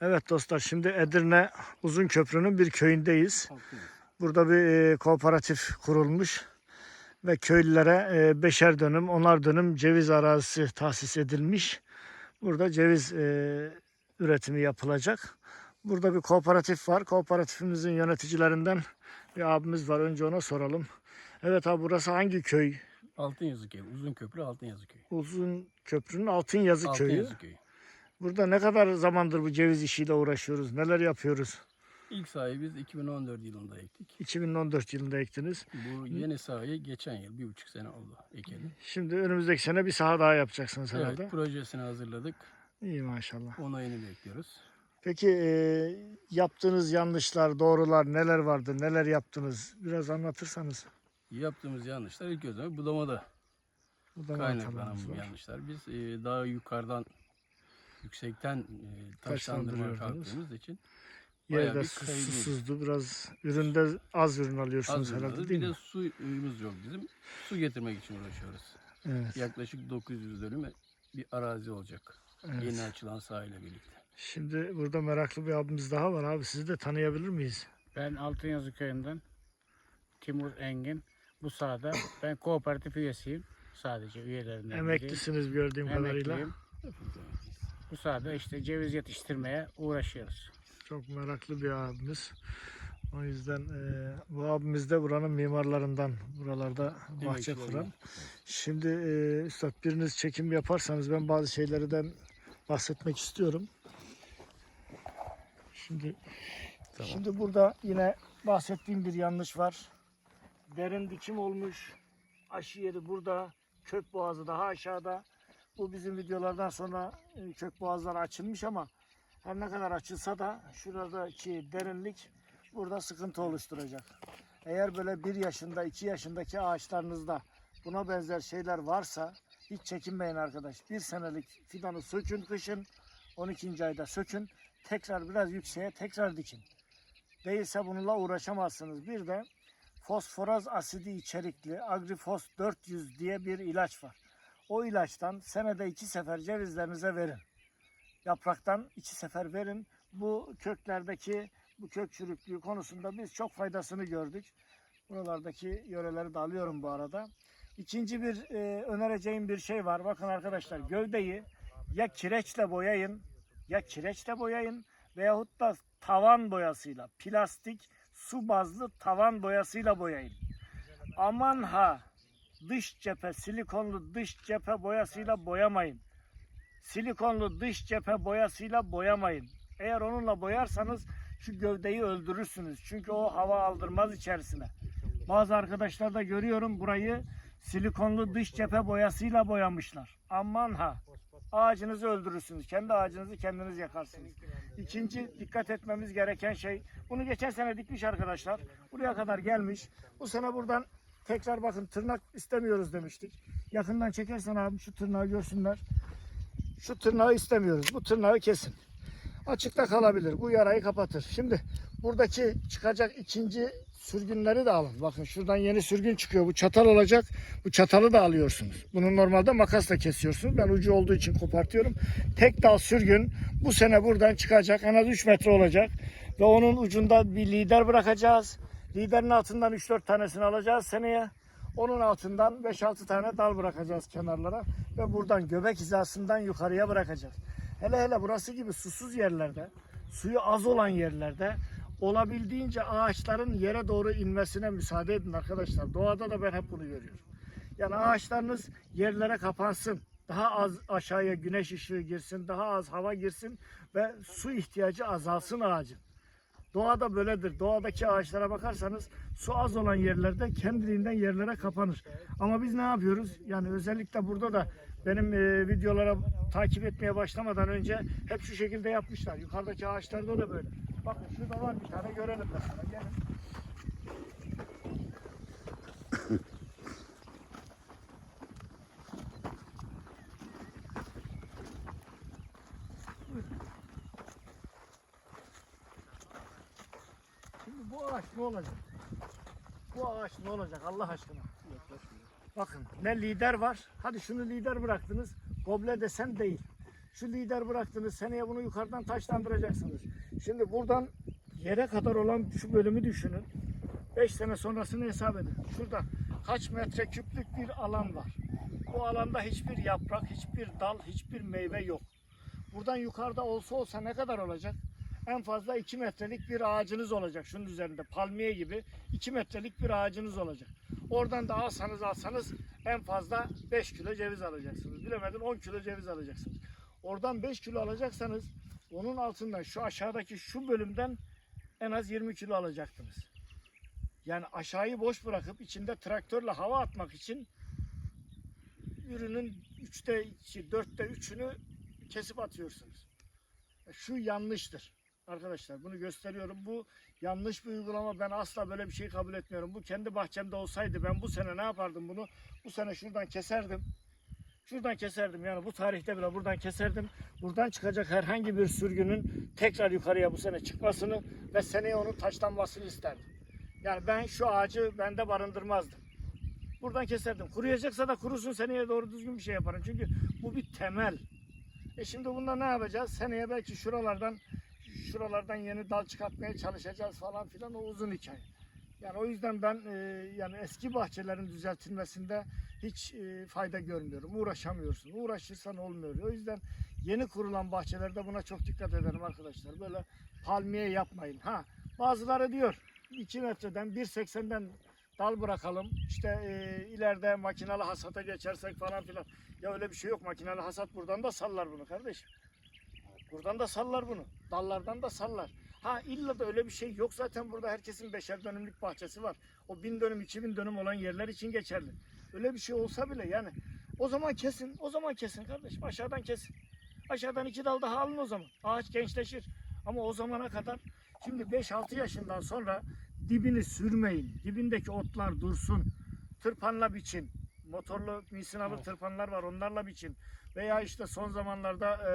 Evet dostlar şimdi Edirne Uzun Köprü'nün bir köyündeyiz. Burada bir e, kooperatif kurulmuş ve köylülere e, beşer dönüm, onar dönüm ceviz arazisi tahsis edilmiş. Burada ceviz e, üretimi yapılacak. Burada bir kooperatif var. Kooperatifimizin yöneticilerinden bir abimiz var. Önce ona soralım. Evet abi burası hangi köy? Altın Yazıköy. Uzun köprü Altın Yazıköy. Uzun Köprü'nün Altınyazı Altın köyü. Yazıköy. Burada ne kadar zamandır bu ceviz işiyle uğraşıyoruz? Neler yapıyoruz? İlk sahayı biz 2014 yılında ektik. 2014 yılında ektiniz. Bu yeni sahayı geçen yıl bir buçuk sene oldu ekeli. Şimdi önümüzdeki sene bir saha daha yapacaksınız herhalde. Evet, projesini hazırladık. İyi maşallah. Onayını bekliyoruz. Peki e, yaptığınız yanlışlar, doğrular neler vardı? Neler yaptınız? Biraz anlatırsanız. Yaptığımız yanlışlar ilk gözleme budamada Bu da kaynaklanan hatalarımız var. yanlışlar. Biz e, daha yukarıdan yüksekten e, taşlandırma kalktığımız için Yerde bir su, susuzdu. Biraz üründe az ürün alıyorsunuz Az herhalde değil Bir mi? de suyumuz yok bizim. Su getirmek için uğraşıyoruz. Evet, Yaklaşık 900 dönüm bir arazi olacak. evet. Yeni açılan sahayla birlikte. Şimdi burada meraklı bir abimiz daha var abi. Sizi de tanıyabilir miyiz? Ben Altınyazı köyünden Timur Engin. Bu sahada ben kooperatif üyesiyim. Sadece üyelerinden. Emeklisiniz gördüğüm kadarıyla. Bu sahada işte ceviz yetiştirmeye uğraşıyoruz. Çok meraklı bir abimiz. O yüzden e, bu abimiz de buranın mimarlarından. Buralarda bahçe Emekli kuran. Şimdi e, Üstad biriniz çekim yaparsanız ben bazı şeylerden bahsetmek istiyorum. Şimdi Tamam. şimdi burada yine bahsettiğim bir yanlış var. Derin dikim olmuş. Aşı yeri burada. Kök boğazı daha aşağıda. Bu bizim videolardan sonra e, kök boğazları açılmış ama her ne kadar açılsa da şuradaki derinlik burada sıkıntı oluşturacak. Eğer böyle bir yaşında, iki yaşındaki ağaçlarınızda buna benzer şeyler varsa hiç çekinmeyin arkadaş. Bir senelik fidanı sökün kışın, 12. ayda sökün. Tekrar biraz yükseğe tekrar dikin. Değilse bununla uğraşamazsınız. Bir de fosforaz asidi içerikli Agrifos 400 diye bir ilaç var. O ilaçtan senede iki sefer cevizlerinize verin. Yapraktan iki sefer verin. Bu köklerdeki bu kök çürüklüğü konusunda biz çok faydasını gördük. Buralardaki yöreleri de alıyorum bu arada. İkinci bir e, önereceğim bir şey var. Bakın arkadaşlar gövdeyi ya kireçle boyayın ya kireçle boyayın veyahut da tavan boyasıyla plastik su bazlı tavan boyasıyla boyayın. Aman ha dış cephe silikonlu dış cephe boyasıyla boyamayın. Silikonlu dış cephe boyasıyla boyamayın. Eğer onunla boyarsanız şu gövdeyi öldürürsünüz. Çünkü o hava aldırmaz içerisine. Bazı arkadaşlar da görüyorum burayı silikonlu dış cephe boyasıyla boyamışlar. Aman ha. Ağacınızı öldürürsünüz. Kendi ağacınızı kendiniz yakarsınız. İkinci dikkat etmemiz gereken şey. Bunu geçen sene dikmiş arkadaşlar. Buraya kadar gelmiş. Bu sene buradan tekrar bakın tırnak istemiyoruz demiştik. Yakından çekersen abi şu tırnağı görsünler. Şu tırnağı istemiyoruz. Bu tırnağı kesin. Açıkta kalabilir. Bu yarayı kapatır. Şimdi buradaki çıkacak ikinci sürgünleri de alın. Bakın şuradan yeni sürgün çıkıyor. Bu çatal olacak. Bu çatalı da alıyorsunuz. Bunu normalde makasla kesiyorsunuz. Ben ucu olduğu için kopartıyorum. Tek dal sürgün bu sene buradan çıkacak. En az 3 metre olacak. Ve onun ucunda bir lider bırakacağız. Liderin altından 3-4 tanesini alacağız seneye. Onun altından 5-6 tane dal bırakacağız kenarlara. Ve buradan göbek hizasından yukarıya bırakacağız. Hele hele burası gibi susuz yerlerde, suyu az olan yerlerde olabildiğince ağaçların yere doğru inmesine müsaade edin arkadaşlar. Doğada da ben hep bunu görüyorum. Yani ağaçlarınız yerlere kapansın. Daha az aşağıya güneş ışığı girsin, daha az hava girsin ve su ihtiyacı azalsın ağacın. Doğada böyledir. Doğadaki ağaçlara bakarsanız su az olan yerlerde kendiliğinden yerlere kapanır. Ama biz ne yapıyoruz? Yani özellikle burada da benim e, videolara takip etmeye başlamadan önce hep şu şekilde yapmışlar. Yukarıdaki ağaçlarda da böyle. Bakın şurada var bir tane görelim mesela. Gelin. Bu ağaç ne olacak? Bu ağaç ne olacak Allah aşkına? Bakın ne lider var. Hadi şunu lider bıraktınız. Goble desen değil. Şu lider bıraktınız. Seneye bunu yukarıdan taşlandıracaksınız. Şimdi buradan yere kadar olan şu bölümü düşünün. 5 sene sonrasını hesap edin. Şurada kaç metre küplük bir alan var. Bu alanda hiçbir yaprak, hiçbir dal, hiçbir meyve yok. Buradan yukarıda olsa olsa ne kadar olacak? En fazla 2 metrelik bir ağacınız olacak. Şunun üzerinde palmiye gibi 2 metrelik bir ağacınız olacak. Oradan da alsanız alsanız en fazla 5 kilo ceviz alacaksınız. Bilemedin 10 kilo ceviz alacaksınız. Oradan 5 kilo alacaksanız onun altından şu aşağıdaki şu bölümden en az 20 kilo alacaktınız. Yani aşağıyı boş bırakıp içinde traktörle hava atmak için ürünün 3'te 2, 4'te 3'ünü kesip atıyorsunuz. Şu yanlıştır. Arkadaşlar bunu gösteriyorum. Bu yanlış bir uygulama. Ben asla böyle bir şey kabul etmiyorum. Bu kendi bahçemde olsaydı ben bu sene ne yapardım bunu? Bu sene şuradan keserdim. Şuradan keserdim. Yani bu tarihte bile buradan keserdim. Buradan çıkacak herhangi bir sürgünün tekrar yukarıya bu sene çıkmasını ve seneye onun taşlanmasını isterdim. Yani ben şu ağacı bende barındırmazdım. Buradan keserdim. Kuruyacaksa da kurusun seneye doğru düzgün bir şey yaparım. Çünkü bu bir temel. E şimdi bunda ne yapacağız? Seneye belki şuralardan şuralardan yeni dal çıkartmaya çalışacağız falan filan o uzun hikaye. Yani o yüzden ben e, yani eski bahçelerin düzeltilmesinde hiç e, fayda görmüyorum. Uğraşamıyorsun. Uğraşırsan olmuyor. O yüzden yeni kurulan bahçelerde buna çok dikkat ederim arkadaşlar. Böyle palmiye yapmayın. Ha bazıları diyor 2 metreden 1.80'den dal bırakalım. İşte e, ileride makinalı hasata geçersek falan filan. Ya öyle bir şey yok. Makinalı hasat buradan da sallar bunu kardeşim. Buradan da sallar bunu. Dallardan da sallar. Ha illa da öyle bir şey yok zaten burada herkesin beşer dönümlük bahçesi var. O bin dönüm, iki bin dönüm olan yerler için geçerli. Öyle bir şey olsa bile yani o zaman kesin, o zaman kesin kardeşim. Aşağıdan kesin. Aşağıdan iki dal daha alın o zaman. Ağaç gençleşir. Ama o zamana kadar şimdi 5-6 yaşından sonra dibini sürmeyin. Dibindeki otlar dursun. Tırpanla biçin. Motorlu misinalı Evet. tırpanlar var onlarla biçin. Veya işte son zamanlarda e,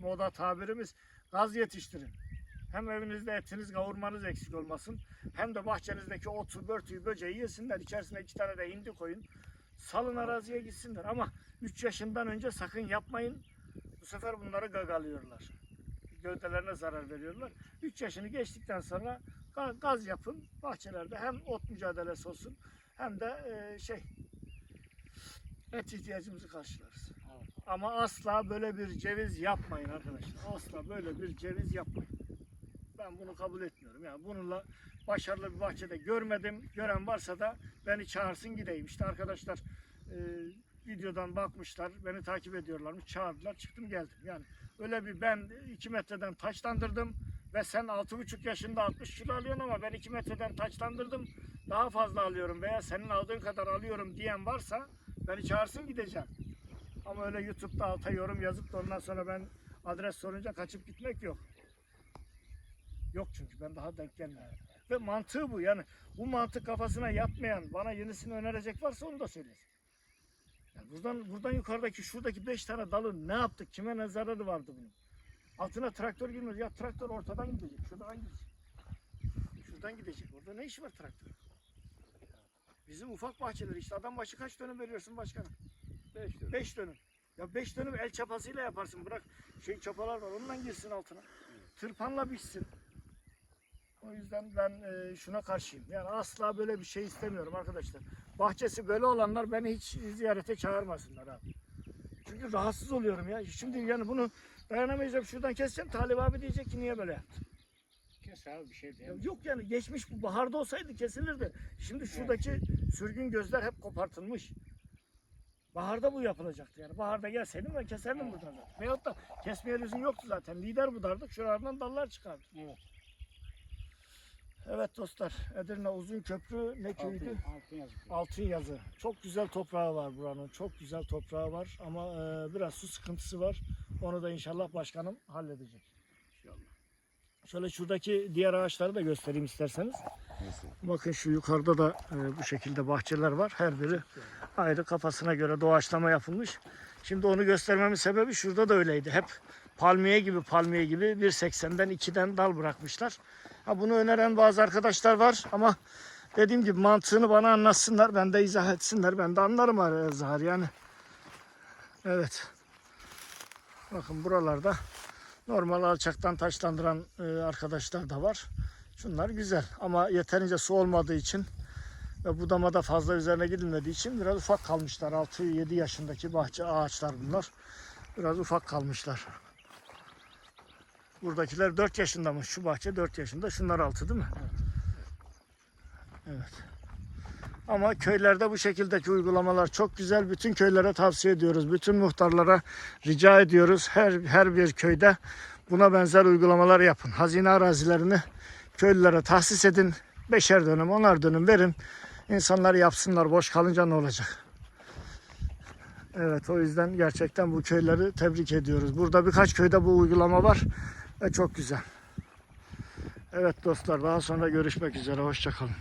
moda tabirimiz gaz yetiştirin. Hem evinizde etiniz kavurmanız eksik olmasın. Hem de bahçenizdeki otu, börtüyü, böceği yesinler. İçerisine iki tane de hindi koyun. Salın araziye gitsinler. Ama 3 yaşından önce sakın yapmayın. Bu sefer bunları gagalıyorlar. Gövdelerine zarar veriyorlar. 3 yaşını geçtikten sonra ga- gaz yapın. Bahçelerde hem ot mücadelesi olsun hem de e, şey et ihtiyacımızı karşılarız. Evet. Ama asla böyle bir ceviz yapmayın arkadaşlar. Asla böyle bir ceviz yapmayın. Ben bunu kabul etmiyorum. Yani bununla başarılı bir bahçede görmedim. Gören varsa da beni çağırsın gideyim. İşte arkadaşlar e, videodan bakmışlar. Beni takip ediyorlarmış. Çağırdılar. Çıktım geldim. Yani öyle bir ben 2 metreden taçlandırdım ve sen 6,5 yaşında 60 kilo alıyorsun ama ben 2 metreden taçlandırdım. Daha fazla alıyorum veya senin aldığın kadar alıyorum diyen varsa beni çağırsın gideceğim. Ama öyle YouTube'da alta yorum yazıp da ondan sonra ben adres sorunca kaçıp gitmek yok. Yok çünkü ben daha denk gelmedim. Ve mantığı bu yani bu mantık kafasına yatmayan bana yenisini önerecek varsa onu da söylesin. Yani buradan, buradan yukarıdaki şuradaki beş tane dalın ne yaptık? Kime ne zararı vardı bunun? Altına traktör girmiyor. Ya traktör ortadan gidecek. Şuradan gidecek. Şuradan gidecek. Orada ne işi var traktör? Bizim ufak bahçeler işte adam başı kaç dönüm veriyorsun başkanım? 5 lira. 5 dönüm. Ya 5 dönüm el çapasıyla yaparsın. Bırak şey çapalar var ondan girsin altına. Tırpanla biçsin. O yüzden ben e, şuna karşıyım. Yani asla böyle bir şey istemiyorum arkadaşlar. Bahçesi böyle olanlar beni hiç ziyarete çağırmasınlar abi. Çünkü rahatsız oluyorum ya. Şimdi yani bunu dayanamayacağım şuradan keseceğim. Talip abi diyecek ki niye böyle yaptın? Abi bir şey Ya yok yani geçmiş bu baharda olsaydı kesilirdi. Şimdi şuradaki sürgün gözler hep kopartılmış. Baharda bu yapılacaktı yani. Baharda gelseydim ben keserdim buradan zaten. Veyahut da kesmeye lüzum yoktu zaten. Lider budardık. Şuralardan dallar çıkardık. Evet. Evet dostlar. Edirne Uzun Köprü ne köydü? Altın, altın yazık. Altın yazı. Çok güzel toprağı var buranın. Çok güzel toprağı var ama e, biraz su sıkıntısı var. Onu da inşallah başkanım halledecek. İnşallah. Şöyle şuradaki diğer ağaçları da göstereyim isterseniz. Bakın şu yukarıda da e, bu şekilde bahçeler var. Her biri ayrı kafasına göre doğaçlama yapılmış. Şimdi onu göstermemin sebebi şurada da öyleydi. Hep palmiye gibi palmiye gibi 1.80'den 2'den dal bırakmışlar. Ha bunu öneren bazı arkadaşlar var ama dediğim gibi mantığını bana anlatsınlar. Ben de izah etsinler. Ben de anlarım zahar yani. Evet. Bakın buralarda normal alçaktan taşlandıran e, arkadaşlar da var. Şunlar güzel ama yeterince su olmadığı için ve budamada fazla üzerine gidilmediği için biraz ufak kalmışlar. 6-7 yaşındaki bahçe ağaçlar bunlar. Biraz ufak kalmışlar. Buradakiler 4 yaşında mı? Şu bahçe 4 yaşında. Şunlar 6 değil mi? Evet. Ama köylerde bu şekildeki uygulamalar çok güzel. Bütün köylere tavsiye ediyoruz. Bütün muhtarlara rica ediyoruz. Her her bir köyde buna benzer uygulamalar yapın. Hazine arazilerini köylülere tahsis edin. Beşer dönüm, onar dönüm verin. İnsanlar yapsınlar. Boş kalınca ne olacak? Evet o yüzden gerçekten bu köyleri tebrik ediyoruz. Burada birkaç köyde bu uygulama var ve çok güzel. Evet dostlar daha sonra görüşmek üzere. Hoşçakalın.